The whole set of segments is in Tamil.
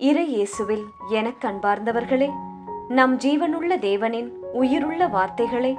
இறை இயேசுவில் எனக் கண்பார்ந்தவர்களே நம் ஜீவனுள்ள தேவனின் உயிருள்ள வார்த்தைகளை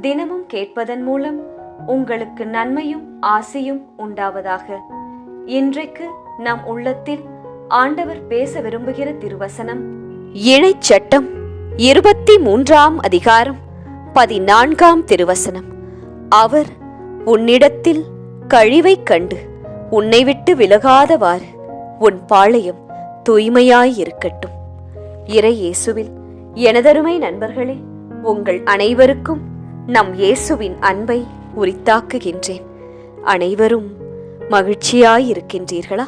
தினமும் கேட்பதன் மூலம் உங்களுக்கு நன்மையும் ஆசையும் உண்டாவதாக. இன்றைக்கு நம் உள்ளத்தில் ஆண்டவர் பேச விரும்புகிற திருவசனம் இணைச் சட்டம் இருபத்தி மூன்றாம் அதிகாரம் பதினான்காம் திருவசனம். அவர் உன்னிடத்தில் கழிவைக் கண்டு உன்னை விட்டு விலகாதவாறு உன் பாளையம் தூய்மையாயிருக்கட்டும். இறை இயேசுவில் எனதருமை நண்பர்களே உங்கள் அனைவருக்கும் நம் இயேசுவின் அன்பை உரித்தாக்குகின்றேன். அனைவரும் மகிழ்ச்சியாயிருக்கின்றீர்களா?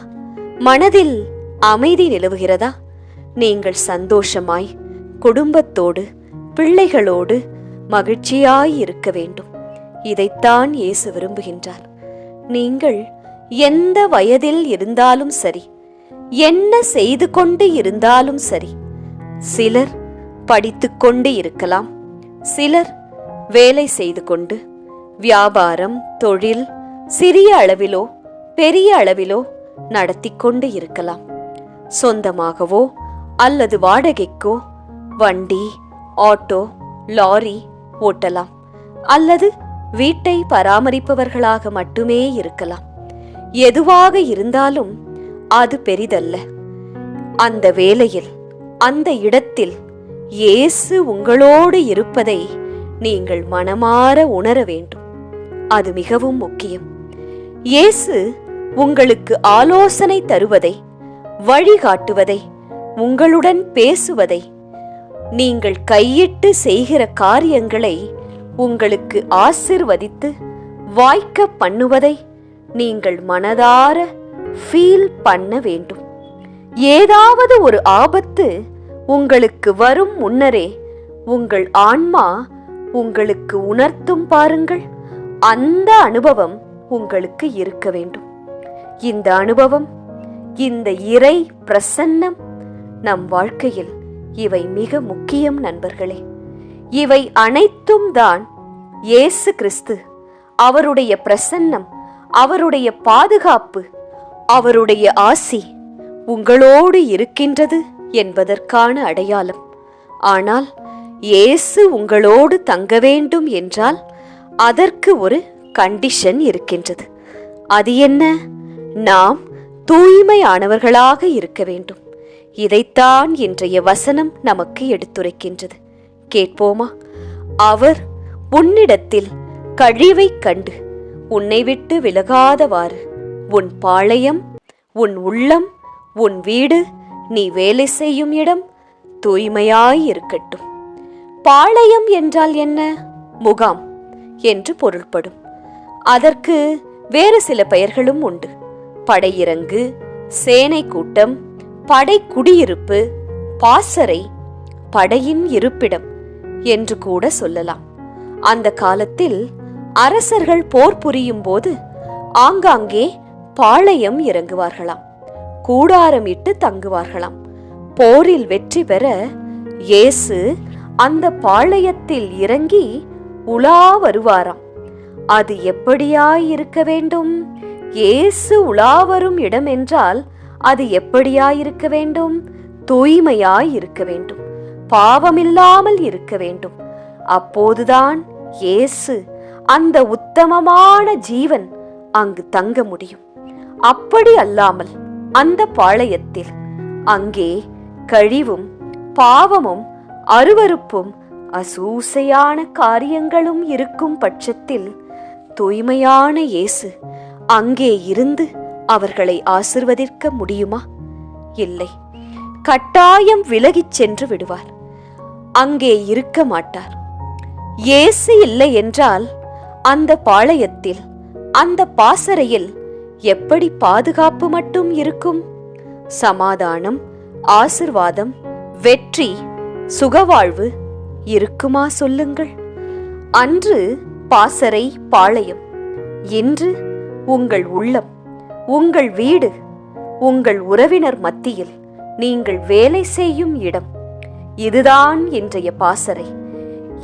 மனதில் அமைதி நிலவுகிறதா? நீங்கள் சந்தோஷமாய் குடும்பத்தோடு பிள்ளைகளோடு மகிழ்ச்சியாயிருக்க வேண்டும். இதைத்தான் இயேசு விரும்புகின்றார். நீங்கள் எந்த வயதில் இருந்தாலும் சரி என்ன செய்து கொண்டு இருந்தாலும் சரி. சிலர் படித்துக்கொண்டு இருக்கலாம். சிலர் வேலை செய்து கொண்டு வியாபாரம் தொழில் சிறிய அளவிலோ பெரிய அளவிலோ நடத்தி கொண்டு இருக்கலாம். சொந்தமாகவோ அல்லது வாடகைக்கோ வண்டி ஆட்டோ லாரி ஓட்டலாம். அல்லது வீட்டை பராமரிப்பவர்களாக மட்டுமே இருக்கலாம். எதுவாக இருந்தாலும் அது பெரிதல்ல. அந்த வேலையில் அந்த இடத்தில் இயேசு உங்களோடு இருப்பதை நீங்கள் மனமாற உணர வேண்டும். அது மிகவும் முக்கியம். இயேசு உங்களுக்கு ஆலோசனை தருவதை வழிகாட்டுவதை உங்களுடன் பேசுவதை நீங்கள் கையிட்டு செய்கிற காரியங்களை உங்களுக்கு ஆசிர்வதித்து வாய்க்க பண்ணுவதை நீங்கள் மனதார ஃபீல் பண்ண வேண்டும். ஏதாவது ஒரு ஆபத்து உங்களுக்கு வரும் முன்னரே உங்கள் ஆன்மா உங்களுக்கு உணர்த்தும் பாருங்கள். அந்த அனுபவம் உங்களுக்கு இருக்க வேண்டும். இந்த அனுபவம் இந்த இறை பிரசன்னம் நம் வாழ்க்கையில் இவை மிக முக்கியம் நண்பர்களே. இவை அனைத்தும் தான் இயேசு கிறிஸ்து அவருடைய பிரசன்னம் அவருடைய பாதுகாப்பு அவருடைய ஆசி உங்களோடு இருக்கின்றது என்பதற்கான அடையாளம். ஆனால் இயேசு உங்களோடு தங்க வேண்டும் என்றால் அதற்கு ஒரு கண்டிஷன் இருக்கின்றது. அது என்ன? நாம் தூய்மையானவர்களாக இருக்க வேண்டும். இதைத்தான் இன்றைய வசனம் நமக்கு எடுத்துரைக்கின்றது. கேட்போமா? அவர் உன்னிடத்தில் கழிவைக் கண்டு உன்னை விட்டு விலகாதவாறு உன் பாளையம் உன் உள்ளம் உன் வீடு நீ வேலை செய்யும் இடம் தூய்மையாய் இருக்கட்டும் பாளையம் என்றால் என்ன? முகாம் என்று பொருள்படும். அதற்கு வேறு சில பெயர்களும் உண்டு. படையிறங்கு சேனை கூட்டம் படை குடியிருப்பு பாசறை படையின் இருப்பிடம் என்று கூட சொல்லலாம். அந்த காலத்தில் அரசர்கள் போர் புரியும் போது ஆங்காங்கே பாளையம் இறங்குவார்களாம். கூடாரம் இட்டு தங்குவார்களாம். போரில் வெற்றி பெற இயேசு அந்த பாளையத்தில் இறங்கி உலா வருவாராம். அது எப்படியாயிருக்க வேண்டும்? இயேசு உலா வரும் இடம் என்றால் அது எப்படியாயிருக்க வேண்டும்? தூய்மையாயிருக்க வேண்டும். பாவமில்லாமல் இருக்க வேண்டும். அப்போதுதான் இயேசு அந்த உத்தமமான ஜீவன் அங்கு தங்க முடியும். அப்படி அல்லாமல் அந்த பாளையத்தில் அங்கே கழிவும் பாவமும் அருவருப்பும் அசூசையான காரியங்களும் இருக்கும் பட்சத்தில் தூய்மையான இயேசு அங்கே இருந்து அவர்களை ஆசிர்வதிக்க முடியுமா? இல்லை. கட்டாயம் விலகிச் சென்று விடுவார். அங்கே இருக்க மாட்டார். இயேசு இல்லை என்றால் அந்த பாளையத்தில் அந்த பாசறையில் எப்படி பாதுகாப்பு மட்டும் இருக்கும்? சமாதானம் ஆசிர்வாதம் வெற்றி சுகவாழ்வு இருக்குமா சொல்லுங்கள். அன்று பாசறை பாளையம் இன்று உங்கள் உள்ளம் உங்கள் வீடு உங்கள் உறவினர் மத்தியில் நீங்கள் வேலை செய்யும் இடம். இதுதான் இன்றைய பாசறை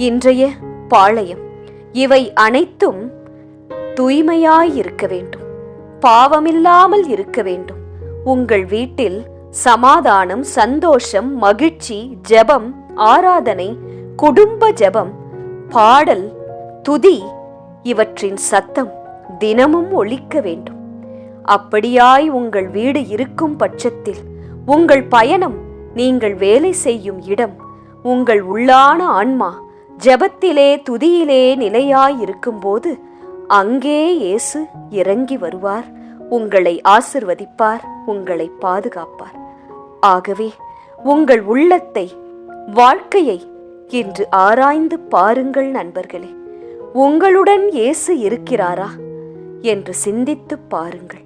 இன்றைய பாளையம். இவை அனைத்தும் தூய்மையாயிருக்க வேண்டும். பாவமில்லாமல் இருக்க வேண்டும். உங்கள் வீட்டில் சமாதானம் சந்தோஷம் மகிழ்ச்சி ஜெபம் ஆராதனை குடும்ப ஜெபம் பாடல் துதி இவற்றின் சத்தம் தினமும் ஒழிக்க வேண்டும். அப்படியாய் உங்கள் வீடு இருக்கும் பட்சத்தில் உங்கள் பயணம் நீங்கள் வேலை செய்யும் இடம் உங்கள் உள்ளான ஆன்மா ஜெபத்திலே துதியிலே நிலையாய் இருக்கும்போது அங்கே இயேசு இறங்கி வருவார். உங்களை ஆசிர்வதிப்பார் உங்களை பாதுகாப்பார். ஆகவே உங்கள் உள்ளத்தை வாழ்க்கையை இன்று ஆராய்ந்து பாருங்கள் நண்பர்களே. உங்களுடன் இயேசு இருக்கிறாரா என்று சிந்தித்துப் பாருங்கள்.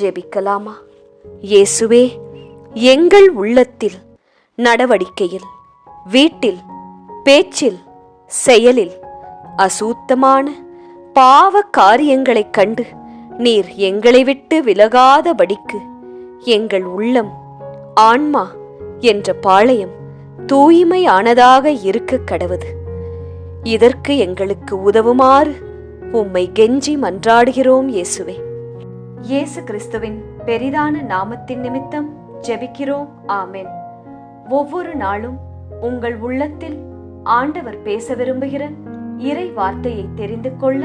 ஜெபிக்கலாமா? இயேசுவே எங்கள் உள்ளத்தில் நடவடிக்கையில் வீட்டில் பேச்சில் செயலில் அசூத்தமான பாவ காரியங்களைக் கண்டு நீர் எங்களை விட்டு விலகாதபடிக்கு எங்கள் உள்ளம் ஆன்மா என்ற பாளையம் தூய்மையானதாக இருக்க கடவுது. இதற்கு எங்களுக்கு உதவுமாறு உம்மை கெஞ்சி மன்றாடுகிறோம் இயேசுவே. இயேசு கிறிஸ்துவின் பெரிதான நாமத்தின் நிமித்தம் ஜெபிக்கிறோம். ஆமென். ஒவ்வொரு நாளும் உங்கள் உள்ளத்தில் ஆண்டவர் பேச விரும்புகிற இறை வார்த்தையை தெரிந்து கொள்ள